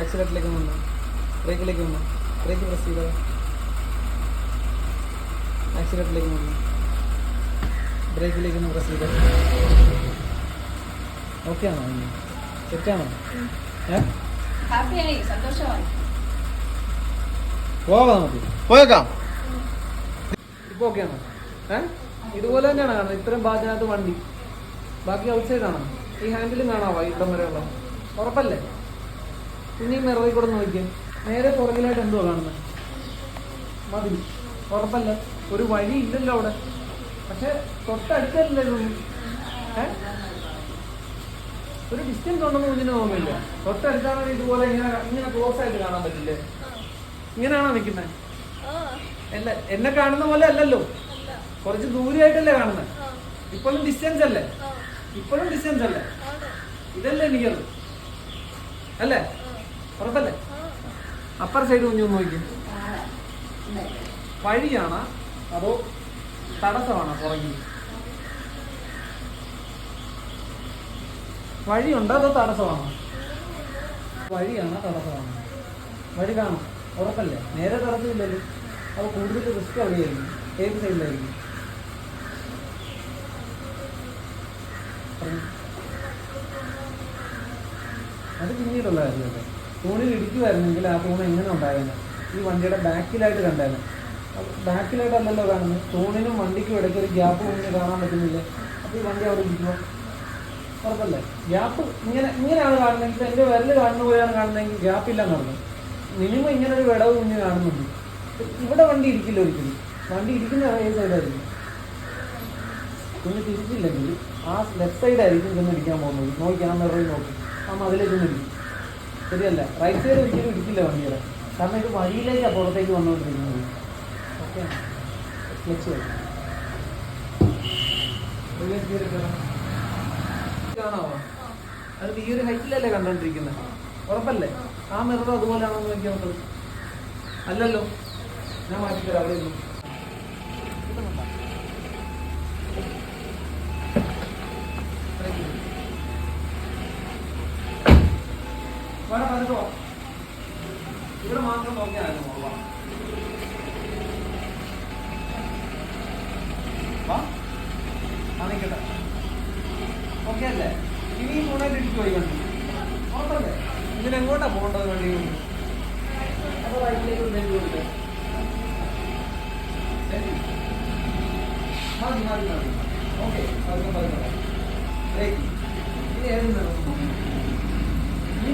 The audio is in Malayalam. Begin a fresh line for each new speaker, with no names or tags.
ആക്സിലേറ്ററിലേക്ക് വന്നു. ബ്രേക്കിലേക്ക് വന്നു. ബ്രേക്ക് പ്രസ് ചെയ്തോ ആക്സിലേറ്ററിലേക്ക് വന്നു. ബ്രേക്കിലേക്ക് ഒന്ന് പ്രസ് ചെയ്തോ. ഓക്കെ ആണോ? ഇനി സെറ്റാണോ പോവാം നമുക്ക്.
പോയേക്കാം.
ഇപ്പൊ ഓക്കെ ആണോ? ഏഹ് ഇതുപോലെ തന്നെയാണ് കാണുന്നത്. ഇത്രയും ഭാഗത്തിനകത്ത് വണ്ടി. ബാക്കി ഔട്ട് സൈഡ് ആണോ? ഈ ഹാൻഡിലും കാണാവോ? ഇവിടം വരെയുള്ള? ഉറപ്പല്ലേ? പിന്നെ ഈ മിററിൽ കൂടെ നോക്കിയാൽ നേരെ പുറകിലായിട്ട് എന്തോ കാണുന്നത് മതി. ഉറപ്പല്ല. ഒരു വഴി ഇല്ലല്ലോ അവിടെ. പക്ഷെ തൊട്ടടുത്തല്ലേ ഏ? ഒരു ഡിസ്റ്റൻസ് ഉണ്ടെന്ന് കുഞ്ഞിന് തോന്നില്ല തൊട്ടടുത്താണെങ്കിൽ ഇതുപോലെ ഇങ്ങനെ ഇങ്ങനെ ക്ലോസ് ആയിട്ട് കാണാൻ പറ്റില്ലേ? ഇങ്ങനെയാണോ നിൽക്കുന്നത് അല്ല എന്നെ കാണുന്ന പോലെ അല്ലല്ലോ. കുറച്ച് ദൂരെയായിട്ടല്ലേ കാണുന്നത് ഇപ്പോഴും ഡിസ്റ്റൻസ് അല്ലേ? ഇപ്പോഴും ഡിസ്റ്റൻസ് അല്ലേ? ഇതല്ലേ എനിക്കത്. അല്ലേ? ഉറപ്പല്ലേ അപ്പർ സൈഡ് കുഞ്ഞു നോക്കി വഴിയാണ് അതോ തടസ്സമാണോ പുറകിൽ? വഴിയുണ്ടോ അതോ തടസ്സമാണോ? വഴിയാണ് തടസ്സമാണ്? വഴി കാണും. ഉറപ്പല്ലേ? നേരെ തടസ്സമില്ലല്ലോ. അപ്പോൾ കൂടുതൽ റിസ്ക് അറിയായിരുന്നു ഏത് സൈഡിലായിരിക്കും. അത് പിന്നീടുള്ള കാര്യമല്ലേ? തൂണിൽ ഇടിക്കുമായിരുന്നെങ്കിൽ ആ തൂണ് എങ്ങനെ ഉണ്ടായിരുന്നു? ഈ വണ്ടിയുടെ ബാക്കിലായിട്ട് കണ്ടേനെ ബാക്കിലായിട്ടല്ലല്ലോ കാണുന്നത്. തൂണിനും വണ്ടിക്കും ഇടയ്ക്ക് ഒരു ഗ്യാപ്പ് മുന്നേ കാണാൻ പറ്റുന്നില്ല. അപ്പോൾ ഈ വണ്ടി അവിടെ ഇരിക്കുമോ ഉറപ്പല്ലേ? ഗ്യാപ്പ് ഇങ്ങനെ ഇങ്ങനെയാണ് കാണുന്നതെങ്കിൽ എന്റെ വിരൽ കാണുന്ന പോലെയാണ് കാണുന്നതെങ്കിൽ ഗ്യാപ്പ് ഇല്ല നടന്നു മിനിമം ഇങ്ങനെ ഒരു വിടവ് കുഞ്ഞ് കാണുന്നുണ്ട്. ഇവിടെ വണ്ടി ഇരിക്കില്ല ഒരിക്കലും. വണ്ടി ഇരിക്കുന്ന ഏത് സൈഡായിരിക്കും? കുഞ്ഞ് തിരിച്ചില്ലെങ്കിൽ ആ ലെഫ്റ്റ് സൈഡായിരിക്കും ചെന്ന് ഇടിക്കാൻ പോകുന്നത്. നോക്കി ആ മിററിൽ നോക്കി. ആ മതിലേക്ക് ചെന്ന് ഇടിക്കും. ശരിയല്ല? റൈറ്റ് സൈഡ് ഒരിക്കലും ഇടിക്കില്ല വണ്ടിയുടെ. കാരണം ഇത് വഴിയിലേക്ക് പുറത്തേക്ക് വന്നുകൊണ്ടിരിക്കുന്നത്. ഓക്കെ ക്ലച്ച് അത് ഈ ഒരു ഹൈറ്റിലല്ലേ കണ്ടോണ്ടിരിക്കുന്നത്? ഉറപ്പല്ലേ? ആ മിറർ അതുപോലെയാണോ എന്ന് നോക്കിയാൽ നോക്കുന്നത് അല്ലല്ലോ. ഞാൻ മാറ്റിത്തരാം അവിടെ ഇരുന്നു. വേറെ പറഞ്ഞോ ഇവിടെ മാത്രം നോക്കിയാലോ നിൽക്കട്ടെ ഓക്കെ അല്ലേ? ഇനി ഈ പോയി വണ്ടി ഓട്ടല്ലേ ഇതിനെങ്ങോട്ടാ പോകേണ്ടത് വണ്ടി അപ്പോൾ മതി മതി മതി. ഓക്കെ പതുക്കെ പതുക്കെ ബ്രേക്ക് ഇനി? ഇനി